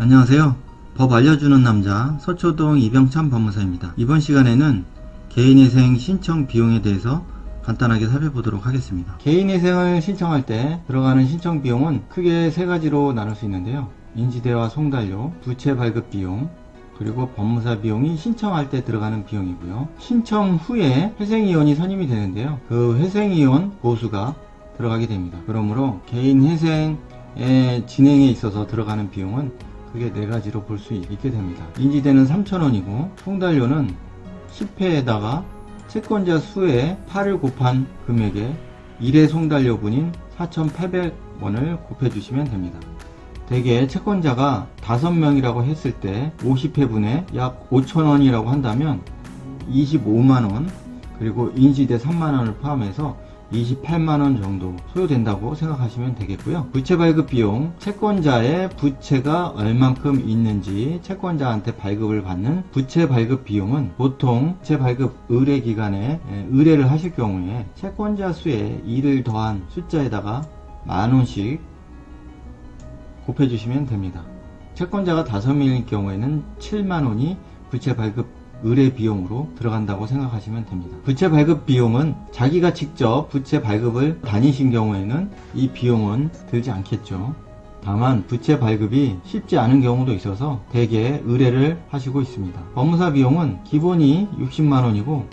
안녕하세요. 법 알려주는 남자 서초동 이병찬 법무사입니다. 이번 시간에는 개인회생 신청 비용에 대해서 간단하게 살펴보도록 하겠습니다. 개인회생을 신청할 때 들어가는 신청 비용은 크게 세 가지로 나눌 수 있는데요. 인지대와 송달료, 부채 발급 비용, 그리고 법무사 비용이 신청할 때 들어가는 비용이고요. 신청 후에 회생위원이 선임이 되는데요. 그 회생위원 보수가 들어가게 됩니다. 그러므로 개인 회생의 진행에 있어서 들어가는 비용은 크게 네 가지로 볼 수 있게 됩니다. 인지대는 3,000원이고 송달료는 10회에다가 채권자 수의 8을 곱한 금액에 1회 송달료분인 4,800원을 곱해주시면 됩니다. 대개 채권자가 5명이라고 했을 때 50회분에 약 5,000원이라고 한다면 25만원 그리고 인지대 3만원을 포함해서 28만원 정도 소요된다고 생각하시면 되겠고요. 부채 발급 비용, 채권자의 부채가 얼만큼 있는지 채권자한테 발급을 받는 부채 발급 비용은 보통 부채 발급 의뢰 기간에 에, 의뢰를 하실 경우에 채권자 수에 2를 더한 숫자에다가 만원씩 곱해주시면 됩니다. 채권자가 5명일 경우에는 7만원이 부채 발급 의뢰 비용으로 들어간다고 생각하시면 됩니다. 부채 발급 비용은 자기가 직접 부채 발급을 다니신 경우에는 이 비용은 들지 않겠죠. 다만 부채 발급이 쉽지 않은 경우도 있어서 대개 의뢰를 하시고 있습니다. 법무사 비용은 기본이 60만원이고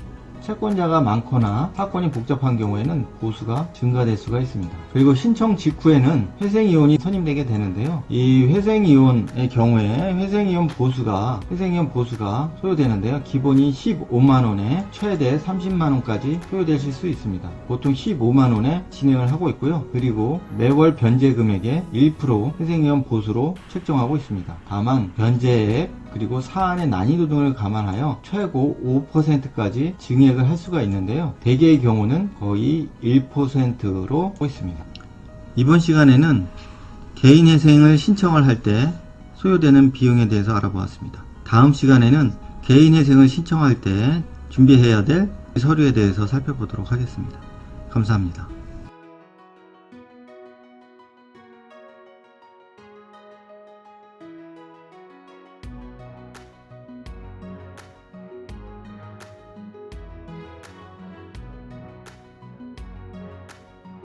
채권자가 많거나 사건이 복잡한 경우에는 보수가 증가될 수가 있습니다. 그리고 신청 직후에는 회생이혼이 선임되게 되는데요. 이 회생이혼의 경우에 회생이혼 보수가 회생이혼 보수가 소요되는데요. 기본이 15만원에 최대 30만원까지 소요되실 수 있습니다. 보통 15만원에 진행을 하고 있고요. 그리고 매월 변제 금액의 1% 회생이혼 보수로 책정하고 있습니다. 다만 변제액 그리고 사안의 난이도 등을 감안하여 최고 5%까지 증액을 할 수가 있는데요. 대개의 경우는 거의 1%로 하고 있습니다. 이번 시간에는 개인 회생을 신청을 할 때 소요되는 비용에 대해서 알아보았습니다. 다음 시간에는 개인 회생을 신청할 때 준비해야 될 서류에 대해서 살펴보도록 하겠습니다. 감사합니다.